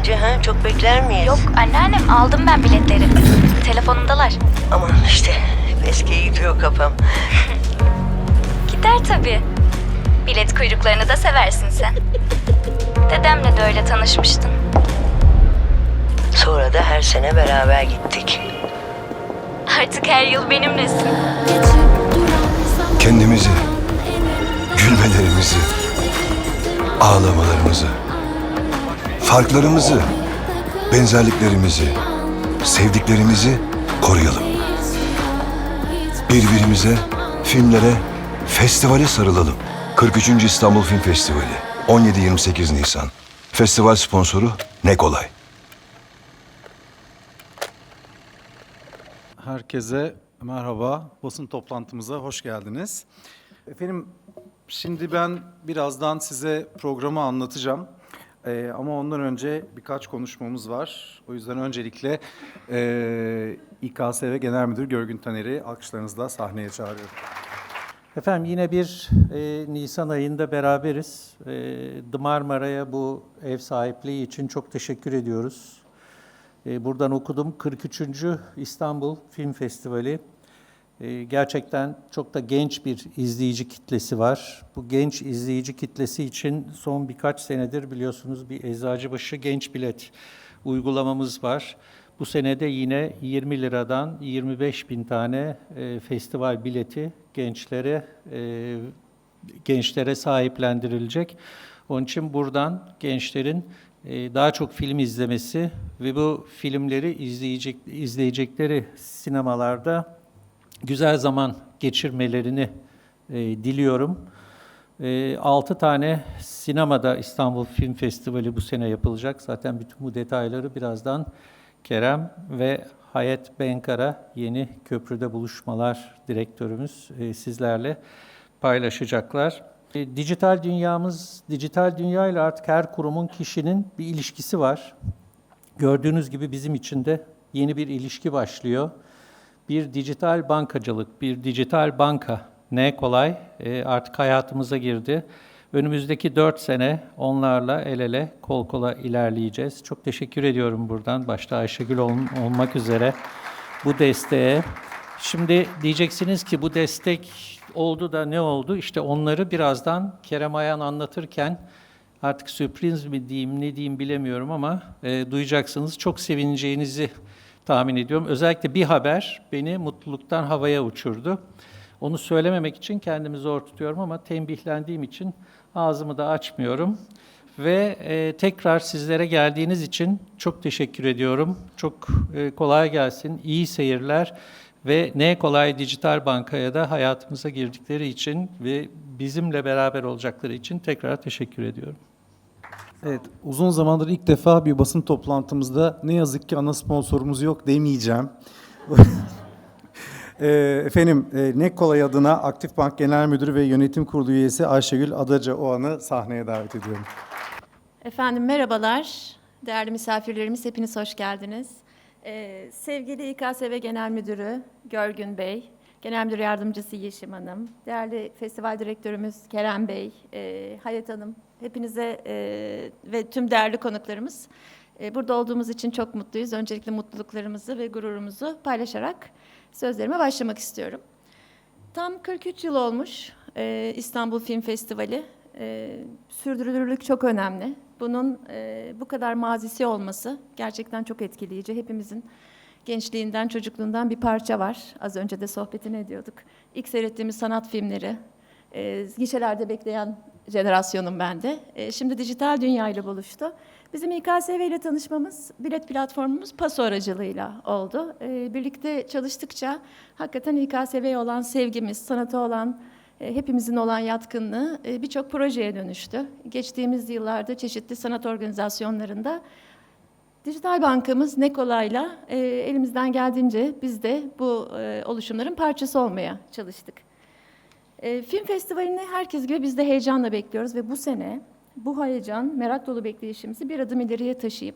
sence ha? Çok bekler miyiz? Yok anneannem aldım ben biletleri. Telefonumdalar. Aman işte eskiye gidiyor kafam. Gider tabii. Bilet kuyruklarını da seversin sen. Dedemle de öyle tanışmıştın. Sonra da her sene beraber gittik. Artık her yıl benimlesin. Kendimizi, gülmelerimizi, ağlamalarımızı, farklarımızı, benzerliklerimizi, sevdiklerimizi koruyalım. Birbirimize, filmlere, festivale sarılalım. 43. İstanbul Film Festivali 17-28 Nisan. Festival sponsoru Ne Kolay. Herkese merhaba. Basın toplantımıza hoş geldiniz. Efendim şimdi ben birazdan size programı anlatacağım. Ee, ama ondan önce birkaç konuşmamız var. O yüzden öncelikle e, İKSV Genel Müdür Görgün Taner'i alkışlarınızla sahneye çağırıyorum. Efendim yine bir e, Nisan ayında beraberiz. E, The bu ev sahipliği için çok teşekkür ediyoruz. E, buradan okudum 43. İstanbul Film Festivali. E, gerçekten çok da genç bir izleyici kitlesi var. Bu genç izleyici kitlesi için son birkaç senedir biliyorsunuz bir Eczacıbaşı genç bilet uygulamamız var. Bu senede yine 20 liradan 25 bin tane e, festival bileti gençlere e, gençlere sahiplendirilecek. Onun için buradan gençlerin e, daha çok film izlemesi ve bu filmleri izleyecek izleyecekleri sinemalarda güzel zaman geçirmelerini e, diliyorum. E, 6 tane sinemada İstanbul Film Festivali bu sene yapılacak. Zaten bütün bu detayları birazdan Kerem ve Hayat Benkara yeni köprüde buluşmalar direktörümüz e, sizlerle paylaşacaklar. E, dijital dünyamız, dijital dünya ile artık her kurumun, kişinin bir ilişkisi var. Gördüğünüz gibi bizim için de yeni bir ilişki başlıyor. Bir dijital bankacılık, bir dijital banka ne kolay e, artık hayatımıza girdi. Önümüzdeki dört sene onlarla el ele, kol kola ilerleyeceğiz. Çok teşekkür ediyorum buradan, başta Ayşegül ol- olmak üzere bu desteğe. Şimdi diyeceksiniz ki bu destek oldu da ne oldu? İşte onları birazdan Kerem Ayan anlatırken artık sürpriz mi diyeyim ne diyeyim bilemiyorum ama e, duyacaksınız. Çok sevineceğinizi tahmin ediyorum. Özellikle bir haber beni mutluluktan havaya uçurdu. Onu söylememek için kendimi zor tutuyorum ama tembihlendiğim için ağzımı da açmıyorum. Ve e, tekrar sizlere geldiğiniz için çok teşekkür ediyorum. Çok e, kolay gelsin, iyi seyirler ve ne kolay dijital bankaya da hayatımıza girdikleri için ve bizimle beraber olacakları için tekrar teşekkür ediyorum. Evet, uzun zamandır ilk defa bir basın toplantımızda ne yazık ki ana sponsorumuz yok demeyeceğim. Ee, Efendim, e, Ne Kolay adına Aktif Bank Genel Müdürü ve Yönetim Kurulu üyesi Ayşegül Adaca Oğan'ı sahneye davet ediyorum. Efendim merhabalar. Değerli misafirlerimiz hepiniz hoş geldiniz. Ee, sevgili İKSV Genel Müdürü Görgün Bey, Genel Müdür Yardımcısı Yeşim Hanım, değerli festival direktörümüz Kerem Bey, e, Hayat Hanım, hepinize e, ve tüm değerli konuklarımız e, burada olduğumuz için çok mutluyuz. Öncelikle mutluluklarımızı ve gururumuzu paylaşarak sözlerime başlamak istiyorum. Tam 43 yıl olmuş e, İstanbul Film Festivali. E, sürdürülürlük çok önemli. Bunun e, bu kadar mazisi olması gerçekten çok etkileyici. Hepimizin gençliğinden, çocukluğundan bir parça var. Az önce de sohbetini ediyorduk. İlk seyrettiğimiz sanat filmleri, e, gişelerde bekleyen jenerasyonum ben de. E, şimdi dijital dünya ile buluştu. Bizim İKSV ile tanışmamız, bilet platformumuz Paso aracılığıyla oldu. E, birlikte çalıştıkça hakikaten İKSV'ye olan sevgimiz, sanata olan, e, hepimizin olan yatkınlığı e, birçok projeye dönüştü. Geçtiğimiz yıllarda çeşitli sanat organizasyonlarında Dijital bankamız Nekolay'la e, elimizden geldiğince biz de bu e, oluşumların parçası olmaya çalıştık. E, film festivalini herkes gibi biz de heyecanla bekliyoruz ve bu sene bu heyecan, merak dolu bekleyişimizi bir adım ileriye taşıyıp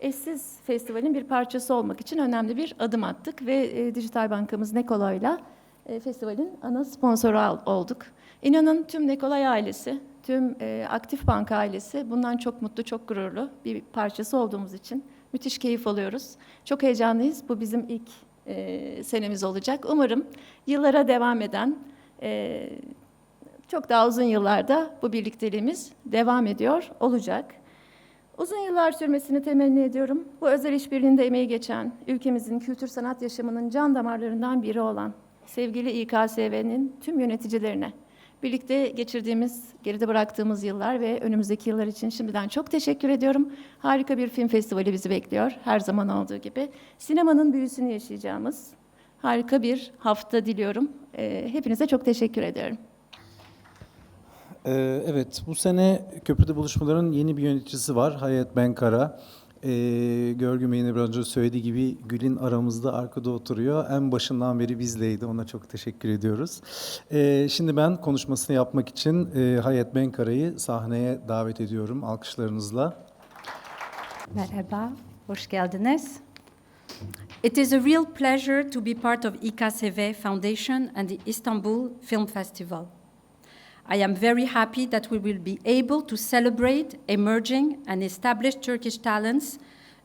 eşsiz festivalin bir parçası olmak için önemli bir adım attık ve e, dijital bankamız Nekolay'la e, festivalin ana sponsoru olduk. İnanın tüm Nekolay ailesi, tüm e, Aktif Bank ailesi bundan çok mutlu, çok gururlu bir parçası olduğumuz için müthiş keyif alıyoruz. Çok heyecanlıyız. Bu bizim ilk e, senemiz olacak. Umarım yıllara devam eden, e, çok daha uzun yıllarda bu birlikteliğimiz devam ediyor olacak. Uzun yıllar sürmesini temenni ediyorum. Bu özel işbirliğinde emeği geçen, ülkemizin kültür sanat yaşamının can damarlarından biri olan sevgili İKSV'nin tüm yöneticilerine, birlikte geçirdiğimiz, geride bıraktığımız yıllar ve önümüzdeki yıllar için şimdiden çok teşekkür ediyorum. Harika bir film festivali bizi bekliyor, her zaman olduğu gibi. Sinemanın büyüsünü yaşayacağımız harika bir hafta diliyorum. Ee, Hepinize çok teşekkür ediyorum. Ee, evet, bu sene Köprüde Buluşmaların yeni bir yöneticisi var, Hayat Benkara. Ee, Görgü biraz önce söylediği gibi Gül'ün aramızda arkada oturuyor. En başından beri bizleydi, ona çok teşekkür ediyoruz. Ee, şimdi ben konuşmasını yapmak için e, Hayat Benkara'yı sahneye davet ediyorum alkışlarınızla. Merhaba, hoş geldiniz. It is a real pleasure to be part of İKSV Foundation and the Istanbul Film Festival. I am very happy that we will be able to celebrate emerging and established Turkish talents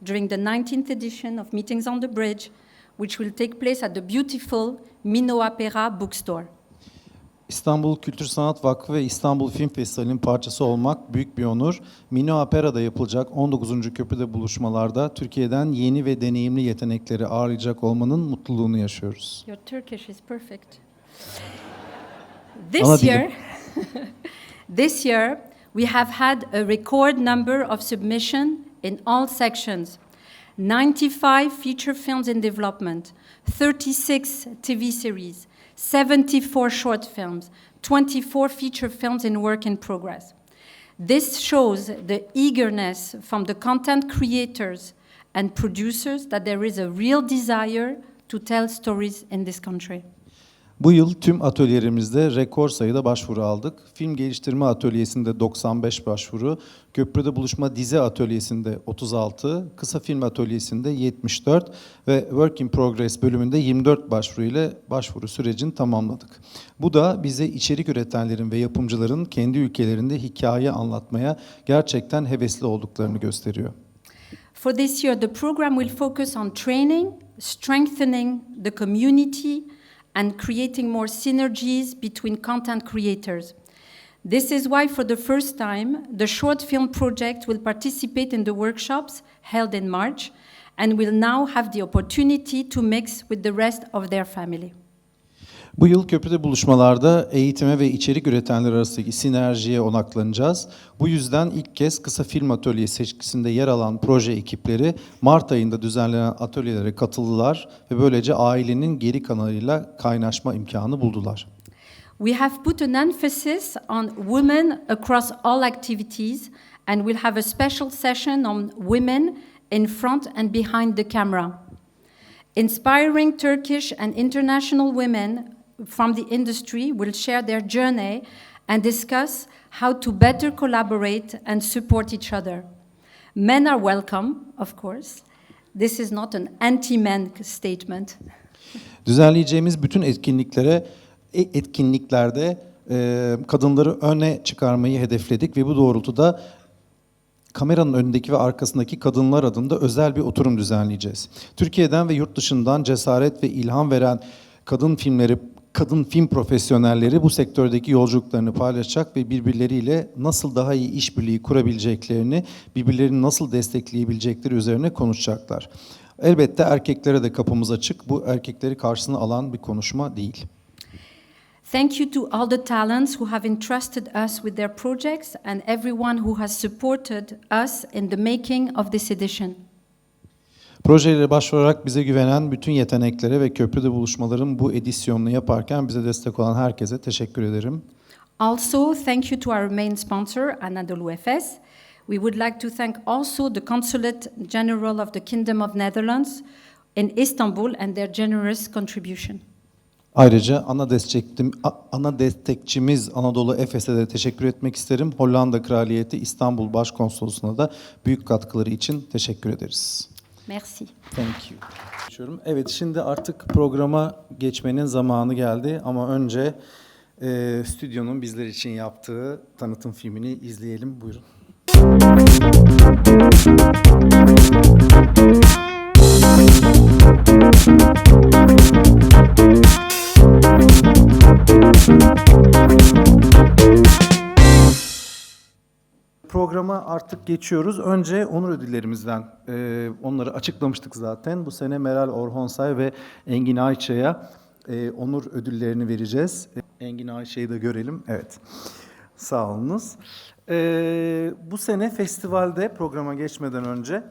during the 19th edition of Meetings on the Bridge, which will take place at the beautiful Mino Opera bookstore. İstanbul Kültür Sanat Vakfı ve İstanbul Film Festivali'nin parçası olmak büyük bir onur. Mino Opera'da yapılacak 19. Köprüde buluşmalarda Türkiye'den yeni ve deneyimli yetenekleri ağırlayacak olmanın mutluluğunu yaşıyoruz. Your Turkish is perfect. This year, this year we have had a record number of submissions in all sections. 95 feature films in development, 36 TV series, 74 short films, 24 feature films in work in progress. This shows the eagerness from the content creators and producers that there is a real desire to tell stories in this country. Bu yıl tüm atölyelerimizde rekor sayıda başvuru aldık. Film geliştirme atölyesinde 95 başvuru, Köprüde Buluşma Dizi Atölyesi'nde 36, Kısa Film Atölyesi'nde 74 ve Work in Progress bölümünde 24 başvuru ile başvuru sürecini tamamladık. Bu da bize içerik üretenlerin ve yapımcıların kendi ülkelerinde hikaye anlatmaya gerçekten hevesli olduklarını gösteriyor. For this year, the program will focus on training, strengthening the community, and creating more synergies between content creators. This is why, for the first time, the short film project will participate in the workshops held in March and will now have the opportunity to mix with the rest of their family. Bu yıl köprüde buluşmalarda eğitime ve içerik üretenler arasındaki sinerjiye odaklanacağız. Bu yüzden ilk kez kısa film atölyesi seçkisinde yer alan proje ekipleri Mart ayında düzenlenen atölyelere katıldılar ve böylece ailenin geri kanalıyla kaynaşma imkanı buldular. We have put an emphasis on women across all activities and will have a special session on women in front and behind the camera. Inspiring Turkish and international women from the industry will share their journey and discuss how to better collaborate and support each other. Men are welcome, of course. This is not an anti men statement. Düzenleyeceğimiz bütün etkinliklere e- etkinliklerde e, kadınları öne çıkarmayı hedefledik ve bu doğrultuda kameranın önündeki ve arkasındaki kadınlar adında özel bir oturum düzenleyeceğiz. Türkiye'den ve yurt dışından cesaret ve ilham veren kadın filmleri kadın film profesyonelleri bu sektördeki yolculuklarını paylaşacak ve birbirleriyle nasıl daha iyi işbirliği kurabileceklerini, birbirlerini nasıl destekleyebilecekleri üzerine konuşacaklar. Elbette erkeklere de kapımız açık. Bu erkekleri karşısına alan bir konuşma değil. Thank you to all the talents who have entrusted us with their projects and everyone who has supported us in the making of this edition. Projelere başvurarak bize güvenen bütün yeteneklere ve köprüde buluşmaların bu edisyonunu yaparken bize destek olan herkese teşekkür ederim. Also, thank you to our main sponsor, Anadolu Efes. We would like to thank also the Consulate General of the Kingdom of Netherlands in Istanbul and their generous contribution. Ayrıca ana destekçim, ana destekçimiz Anadolu Efes'e de teşekkür etmek isterim. Hollanda Kraliyeti İstanbul Başkonsolosluğu'na da büyük katkıları için teşekkür ederiz. Merci. Thank you. Evet şimdi artık programa geçmenin zamanı geldi ama önce e, stüdyonun bizler için yaptığı tanıtım filmini izleyelim. Buyurun. Programa artık geçiyoruz. Önce onur ödüllerimizden e, onları açıklamıştık zaten. Bu sene Meral Orhonsay ve Engin Ayça'ya e, onur ödüllerini vereceğiz. Engin Ayça'yı da görelim. Evet. Sağ. E, bu sene festivalde programa geçmeden önce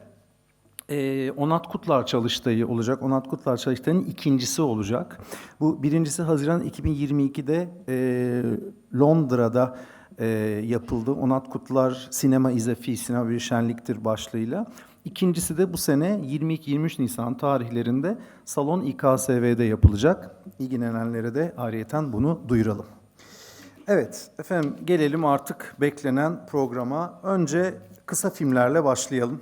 e, Onat Kutlar Çalıştayı olacak. Onat Kutlar Çalıştayı'nın ikincisi olacak. Bu birincisi Haziran 2022'de e, Londra'da e, yapıldı. Onat Kutlar Sinema İzefi, Sinema Bir Şenliktir başlığıyla. İkincisi de bu sene 22-23 Nisan tarihlerinde Salon İKSV'de yapılacak. İlgilenenlere de ayrıyeten bunu duyuralım. Evet efendim gelelim artık beklenen programa. Önce kısa filmlerle başlayalım.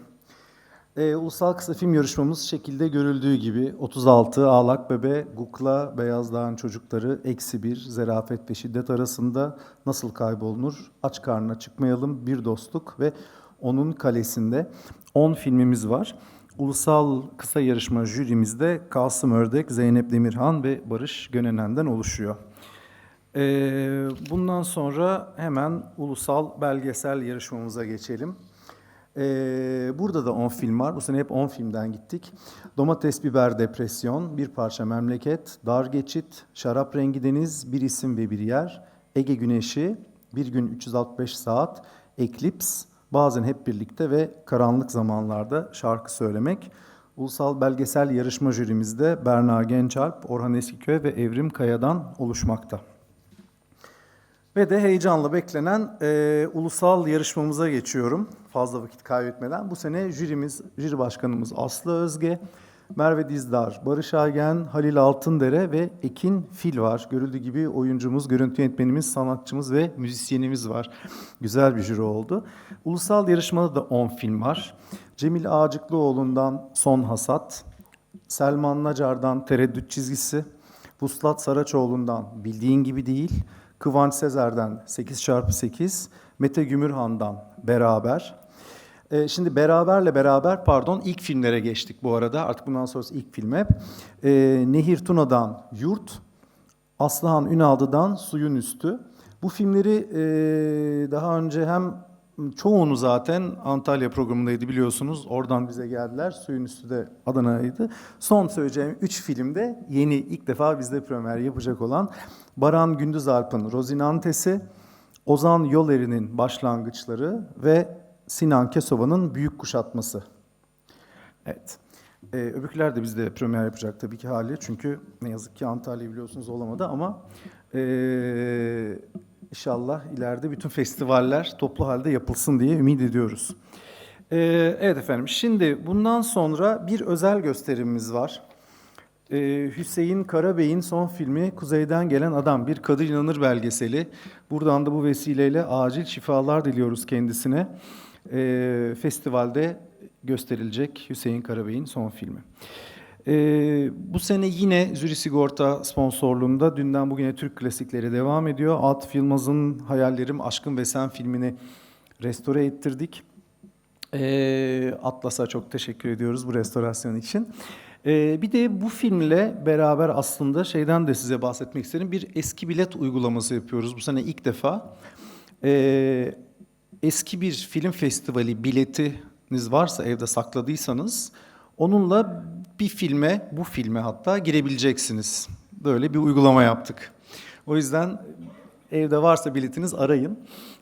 Ee, Ulusal Kısa Film Yarışmamız şekilde görüldüğü gibi 36, Ağlak Bebe, Gukla, Beyaz Dağın Çocukları, Eksi Bir, Zerafet ve Şiddet arasında Nasıl Kaybolunur, Aç Karnına Çıkmayalım, Bir Dostluk ve Onun Kalesinde 10 filmimiz var. Ulusal Kısa Yarışma jürimizde Kasım Ördek, Zeynep Demirhan ve Barış Gönenen'den oluşuyor. Ee, bundan sonra hemen ulusal belgesel yarışmamıza geçelim. Ee, burada da 10 film var. Bu sene hep 10 filmden gittik. Domates, Biber, Depresyon, Bir Parça Memleket, Dar Geçit, Şarap Rengi Deniz, Bir İsim ve Bir Yer, Ege Güneşi, Bir Gün 365 Saat, Eklips, Bazen Hep Birlikte ve Karanlık Zamanlarda Şarkı Söylemek. Ulusal Belgesel Yarışma jürimizde Berna Gençalp, Orhan Eskiköy ve Evrim Kaya'dan oluşmakta. Ve de heyecanla beklenen e, ulusal yarışmamıza geçiyorum. Fazla vakit kaybetmeden. Bu sene jürimiz, jüri başkanımız Aslı Özge, Merve Dizdar, Barış Agen, Halil Altındere ve Ekin Fil var. Görüldüğü gibi oyuncumuz, görüntü yönetmenimiz, sanatçımız ve müzisyenimiz var. Güzel bir jüri oldu. Ulusal yarışmada da 10 film var. Cemil Ağacıklıoğlu'ndan Son Hasat, Selman Nacar'dan Tereddüt Çizgisi, Vuslat Saraçoğlu'ndan Bildiğin Gibi Değil, Kıvanç Sezer'den 8x8, Mete Gümürhan'dan Beraber. Ee, şimdi Beraberle Beraber pardon ilk filmlere geçtik bu arada. Artık bundan sonrası ilk film hep. Ee, Nehir Tuna'dan Yurt, Aslıhan Ünaldı'dan Suyun Üstü. Bu filmleri e, daha önce hem çoğunu zaten Antalya programındaydı biliyorsunuz. Oradan bize geldiler. Suyun Üstü de Adana'ydı. Son söyleyeceğim üç filmde yeni ilk defa bizde premier yapacak olan Baran Gündüzalp'ın Rozinantesi, Ozan Yoleri'nin Başlangıçları ve Sinan Kesova'nın Büyük Kuşatması. Evet. Ee, öbürküler de bizde premier yapacak tabii ki hali. Çünkü ne yazık ki Antalya biliyorsunuz olamadı ama ee, inşallah ileride bütün festivaller toplu halde yapılsın diye ümit ediyoruz. Ee, evet efendim şimdi bundan sonra bir özel gösterimimiz var. Ee, Hüseyin Karabey'in son filmi Kuzeyden Gelen Adam, bir Kadı İnanır belgeseli. Buradan da bu vesileyle acil şifalar diliyoruz kendisine. Ee, festivalde gösterilecek Hüseyin Karabey'in son filmi. Ee, bu sene yine Züri Sigorta sponsorluğunda dünden bugüne Türk klasikleri devam ediyor. Atıf Yılmaz'ın Hayallerim, Aşkın ve Sen filmini restore ettirdik. Ee, Atlas'a çok teşekkür ediyoruz bu restorasyon için. Ee, bir de bu filmle beraber aslında şeyden de size bahsetmek isterim. Bir eski bilet uygulaması yapıyoruz bu sene ilk defa. Ee, eski bir film festivali biletiniz varsa evde sakladıysanız onunla bir filme, bu filme hatta girebileceksiniz. Böyle bir uygulama yaptık. O yüzden evde varsa biletiniz arayın.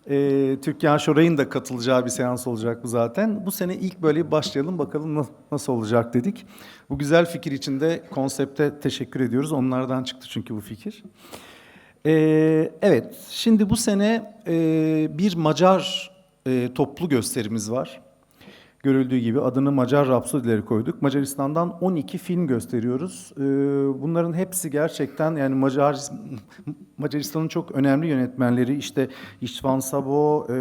Ee, Türkan Şoray'ın da katılacağı bir seans olacak bu zaten. Bu sene ilk böyle başlayalım bakalım na- nasıl olacak dedik. Bu güzel fikir için de konsepte teşekkür ediyoruz. Onlardan çıktı çünkü bu fikir. Ee, evet, şimdi bu sene e, bir Macar e, toplu gösterimiz var. Görüldüğü gibi adını Macar Rapsodileri koyduk. Macaristan'dan 12 film gösteriyoruz. Ee, bunların hepsi gerçekten yani Macar Macaristan'ın çok önemli yönetmenleri işte İşvan Sabo, e,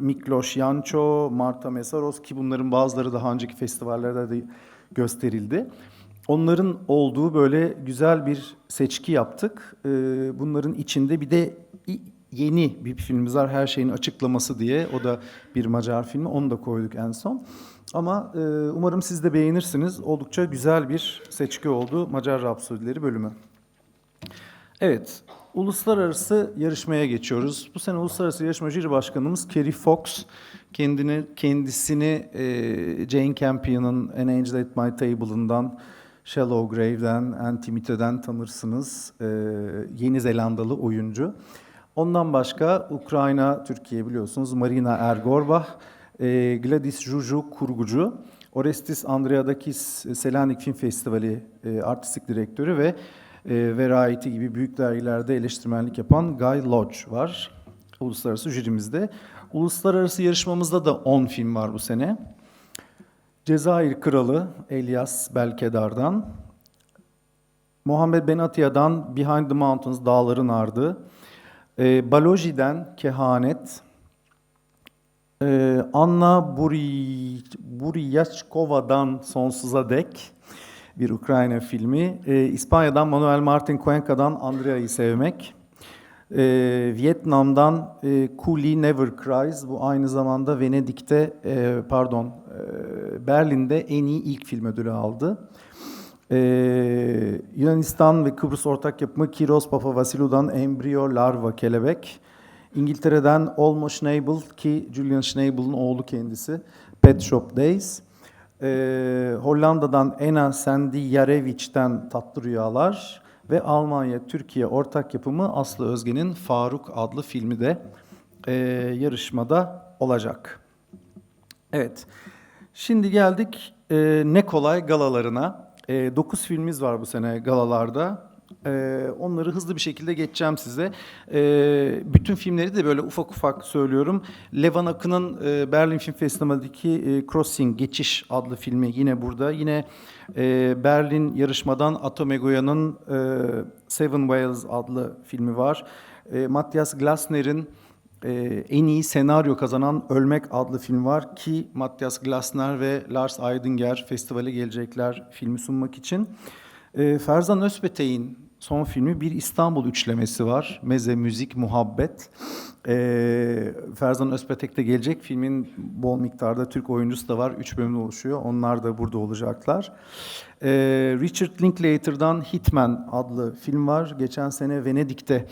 Miklos Yanço, Marta Mesaros ki bunların bazıları daha önceki festivallerde de gösterildi. onların olduğu böyle güzel bir seçki yaptık. Ee, bunların içinde bir de yeni bir filmimiz var. Her şeyin açıklaması diye. O da bir Macar filmi. Onu da koyduk en son. Ama e, umarım siz de beğenirsiniz. Oldukça güzel bir seçki oldu Macar Rapsodileri bölümü. Evet, uluslararası yarışmaya geçiyoruz. Bu sene uluslararası yarışma jüri başkanımız Kerry Fox. Kendini kendisini e, Jane Campion'ın An Angel at My Table'ından, Shallow Grave'den, Antimite'den tanırsınız. E, Yeni Zelandalı oyuncu. Ondan başka Ukrayna, Türkiye biliyorsunuz Marina Ergorbach, e, Gladys Juju kurgucu, Orestis Andreadakis e, Selanik Film Festivali e, artistik direktörü ve e, Variety gibi büyük dergilerde eleştirmenlik yapan Guy Lodge var uluslararası jürimizde. Uluslararası yarışmamızda da 10 film var bu sene. Cezayir Kralı Elias Belkedar'dan, Muhammed Ben Atiya'dan Behind the Mountains Dağların Ardı, e, Baloji'den Kehanet, e, Anna Buri, Buriyachkova'dan Sonsuza Dek bir Ukrayna filmi, e, İspanya'dan Manuel Martin Cuenca'dan Andrea'yı Sevmek, e, Vietnam'dan e, Coolie Never Cries, bu aynı zamanda Venedik'te, e, pardon, e, Berlin'de en iyi ilk film ödülü aldı. Ee, Yunanistan ve Kıbrıs ortak yapımı Kiros Papavasilou'dan Embryo Larva Kelebek. İngiltere'den Olmo Schnabel ki Julian Schnabel'ın oğlu kendisi. Pet Shop Days. Ee, Hollanda'dan Ena Sendijarevic'ten Tatlı Rüyalar. Ve Almanya-Türkiye ortak yapımı Aslı Özge'nin Faruk adlı filmi de e, yarışmada olacak. Evet. Şimdi geldik e, ne kolay galalarına. 9 filmimiz var bu sene galalarda. E, onları hızlı bir şekilde geçeceğim size. E, bütün filmleri de böyle ufak ufak söylüyorum. Levan Akın'ın e, Berlin Film Festivali'ndeki e, Crossing, Geçiş adlı filmi yine burada. Yine e, Berlin yarışmadan Atomegoya'nın e, Seven Whales adlı filmi var. E, Matthias Glasner'in ee, en iyi senaryo kazanan Ölmek adlı film var ki Matthias Glasner ve Lars Eidinger festivale gelecekler filmi sunmak için. Ee, Ferzan Özpetek'in son filmi bir İstanbul üçlemesi var. Meze, müzik, muhabbet. Ee, Ferzan Özpetek de gelecek. Filmin bol miktarda Türk oyuncusu da var. Üç bölümde oluşuyor. Onlar da burada olacaklar. Ee, Richard Linklater'dan Hitman adlı film var. Geçen sene Venedik'te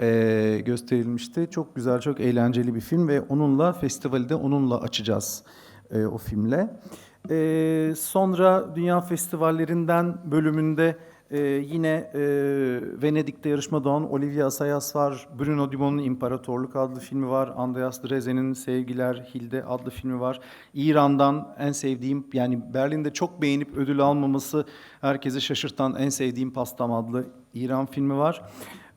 e, gösterilmişti. Çok güzel, çok eğlenceli bir film ve onunla festivali de onunla açacağız e, o filmle. E, sonra Dünya Festivallerinden bölümünde e, yine e, Venedik'te yarışmada olan Olivia Assayas var. Bruno Dumont'un İmparatorluk adlı filmi var. Andreas Drezen'in Sevgiler Hilde adlı filmi var. İran'dan en sevdiğim yani Berlin'de çok beğenip ödül almaması herkesi şaşırtan en sevdiğim pastam adlı İran filmi var.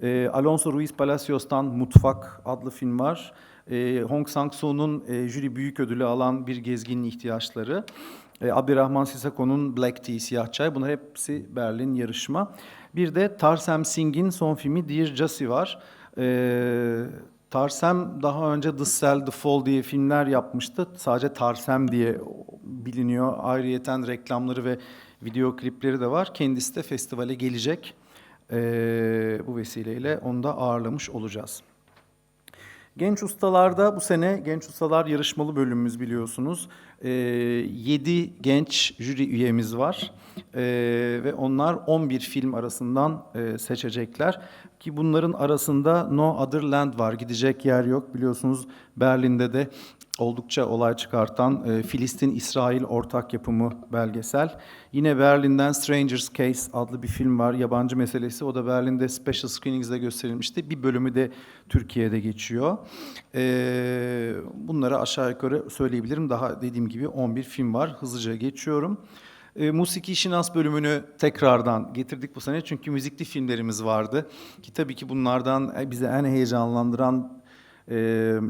E, Alonso Ruiz Palacios'tan Mutfak adlı film var. E, Hong Sang-soo'nun e, jüri büyük ödülü alan Bir Gezginin İhtiyaçları. E, Abdurrahman Sisako'nun Black Tea, Siyah Çay. Bunlar hepsi Berlin yarışma. Bir de Tarsem Singh'in son filmi Dear Jussie var. E, Tarsem daha önce The Cell, The Fall diye filmler yapmıştı. Sadece Tarsem diye biliniyor. Ayrıyeten reklamları ve video klipleri de var. Kendisi de festivale gelecek. Ee, bu vesileyle onu da ağırlamış olacağız. Genç ustalarda bu sene genç ustalar yarışmalı bölümümüz biliyorsunuz. Ee, 7 genç jüri üyemiz var Ee, ve onlar 11 film arasından e, seçecekler. Ki bunların arasında No Other Land var, gidecek yer yok. Biliyorsunuz Berlin'de de oldukça olay çıkartan e, Filistin-İsrail ortak yapımı belgesel. Yine Berlin'den Stranger's Case adlı bir film var, yabancı meselesi. O da Berlin'de Special Screenings'de gösterilmişti. Bir bölümü de Türkiye'de geçiyor. E, bunları aşağı yukarı söyleyebilirim. Daha dediğim 11 film var. Hızlıca geçiyorum. E, Musiki Şinas bölümünü tekrardan getirdik bu sene çünkü müzikli filmlerimiz vardı. Ki tabii ki bunlardan e, bize en heyecanlandıran e,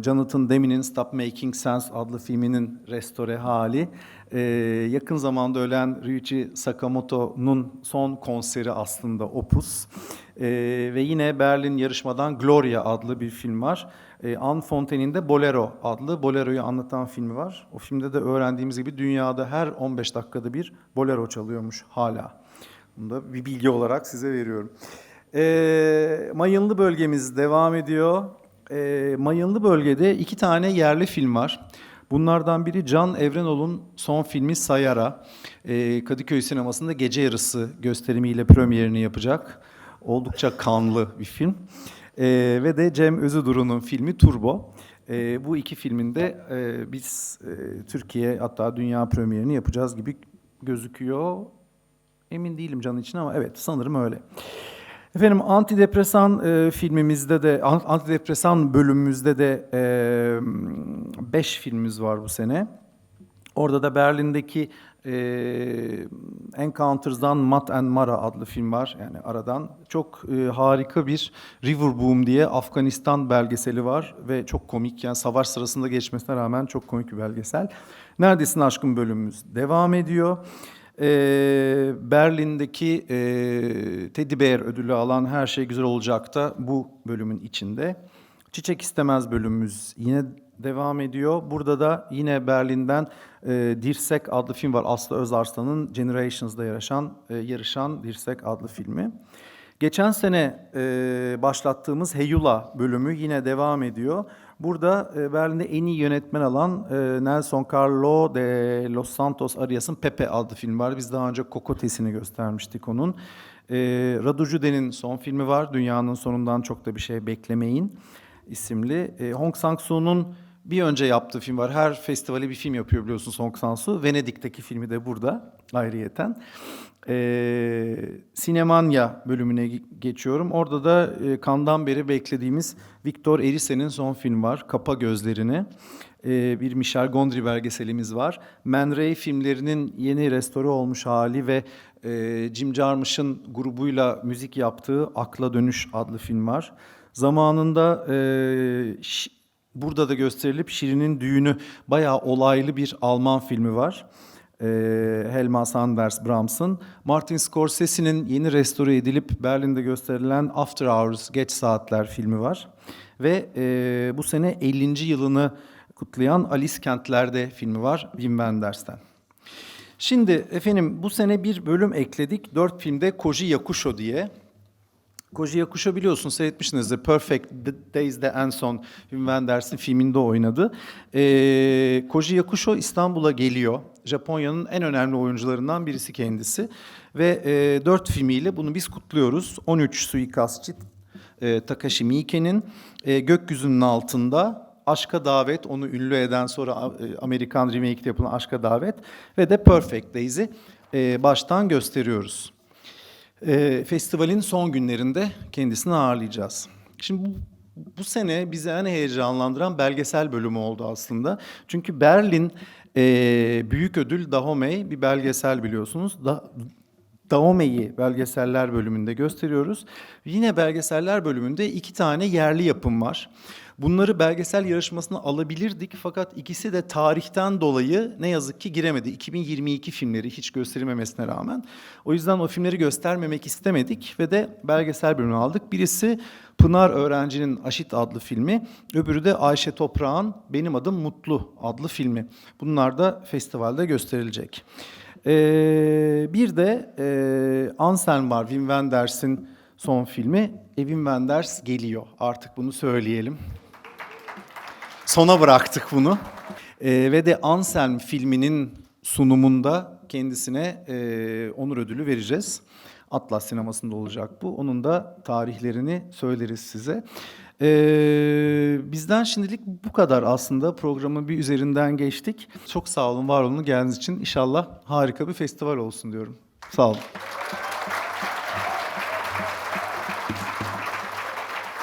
Jonathan Demin'in Stop Making Sense adlı filminin restore hali. E, yakın zamanda ölen Ryuichi Sakamoto'nun son konseri aslında Opus. E, ve yine Berlin yarışmadan Gloria adlı bir film var. E, Anne Fontaine'in de Bolero adlı Bolero'yu anlatan filmi var. O filmde de öğrendiğimiz gibi dünyada her 15 dakikada bir Bolero çalıyormuş hala. Bunu da bir bilgi olarak size veriyorum. Ee, Mayınlı bölgemiz devam ediyor. Ee, Mayınlı bölgede iki tane yerli film var. Bunlardan biri Can Evrenol'un son filmi Sayara. Ee, Kadıköy sinemasında gece yarısı gösterimiyle premierini yapacak. Oldukça kanlı bir film. Ee, ve de Cem Özüduru'nun filmi Turbo. Ee, bu iki filmin de e, biz e, Türkiye hatta dünya premierini yapacağız gibi gözüküyor. Emin değilim canın için ama evet sanırım öyle. Efendim antidepresan e, filmimizde de an- antidepresan bölümümüzde de 5 filmimiz var bu sene. Orada da Berlin'deki e, Encounters'dan Mat and Mara adlı film var. Yani aradan çok e, harika bir River Boom diye Afganistan belgeseli var ve çok komik yani savaş sırasında geçmesine rağmen çok komik bir belgesel. Neredesin aşkım bölümümüz devam ediyor. Ee, Berlin'deki e, Teddy Bear ödülü alan Her Şey Güzel Olacak da bu bölümün içinde. Çiçek İstemez bölümümüz yine devam ediyor. Burada da yine Berlin'den e, Dirsek adlı film var. Aslı Özarslan'ın Generations'da yarışan, e, yarışan Dirsek adlı filmi. Geçen sene e, başlattığımız Heyula bölümü yine devam ediyor. Burada e, Berlin'de en iyi yönetmen alan e, Nelson Carlo de Los Santos Arias'ın Pepe adlı film var. Biz daha önce Kokotes'ini göstermiştik onun. E, Radu Jude'nin son filmi var. Dünyanın sonundan çok da bir şey beklemeyin isimli. E, Hong Sang-soo'nun bir önce yaptığı film var. Her festivale bir film yapıyor biliyorsunuz Hong Sang-soo. Venedik'teki filmi de burada ayrıyeten. Ee, Sinemanya bölümüne ge- geçiyorum. Orada da e, kandan beri beklediğimiz Victor Erice'nin son film var. Kapa Gözlerini. Ee, bir Michel Gondry belgeselimiz var. Man Ray filmlerinin yeni restore olmuş hali ve e, Jim Jarmusch'ın grubuyla müzik yaptığı Akla Dönüş adlı film var. Zamanında e, burada da gösterilip Şirin'in Düğünü bayağı olaylı bir Alman filmi var e, Helma Sanders Brahms'ın. Martin Scorsese'nin yeni restore edilip Berlin'de gösterilen After Hours Geç Saatler filmi var. Ve e, bu sene 50. yılını kutlayan Alice Kentler'de filmi var Wim Wenders'ten. Şimdi efendim bu sene bir bölüm ekledik. Dört filmde Koji Yakusho diye. Koji Yakusho biliyorsun seyretmişsinizdir. Perfect Days de en son Wim Wenders'in filminde oynadı. Ee, Koji Yakusho İstanbul'a geliyor. Japonya'nın en önemli oyuncularından birisi kendisi. Ve e, dört filmiyle bunu biz kutluyoruz. 13 Suikastçı e, Takashi Miike'nin e, Gökyüzünün Altında Aşka Davet onu ünlü eden sonra e, Amerikan remake'de yapılan Aşka Davet ve de Perfect Days'i e, baştan gösteriyoruz. E, festivalin son günlerinde kendisini ağırlayacağız. Şimdi bu, bu sene bizi en heyecanlandıran belgesel bölümü oldu aslında. Çünkü Berlin e, Büyük Ödül Dahomey bir belgesel biliyorsunuz. Da, Daome'yi belgeseller bölümünde gösteriyoruz. Yine belgeseller bölümünde iki tane yerli yapım var. Bunları belgesel yarışmasına alabilirdik fakat ikisi de tarihten dolayı ne yazık ki giremedi. 2022 filmleri hiç gösterilmemesine rağmen. O yüzden o filmleri göstermemek istemedik ve de belgesel bölümünü aldık. Birisi Pınar Öğrenci'nin Aşit adlı filmi, öbürü de Ayşe Toprağ'ın Benim Adım Mutlu adlı filmi. Bunlar da festivalde gösterilecek. Ee, bir de e, Anselm var, Wim Wenders'in son filmi. E, Wim Wenders geliyor, artık bunu söyleyelim. Sona bıraktık bunu. Ee, ve de Anselm filminin sunumunda kendisine e, onur ödülü vereceğiz. Atlas sinemasında olacak bu. Onun da tarihlerini söyleriz size. Ee, bizden şimdilik bu kadar aslında. Programın bir üzerinden geçtik. Çok sağ olun, var olun geldiğiniz için. İnşallah harika bir festival olsun diyorum. Sağ olun.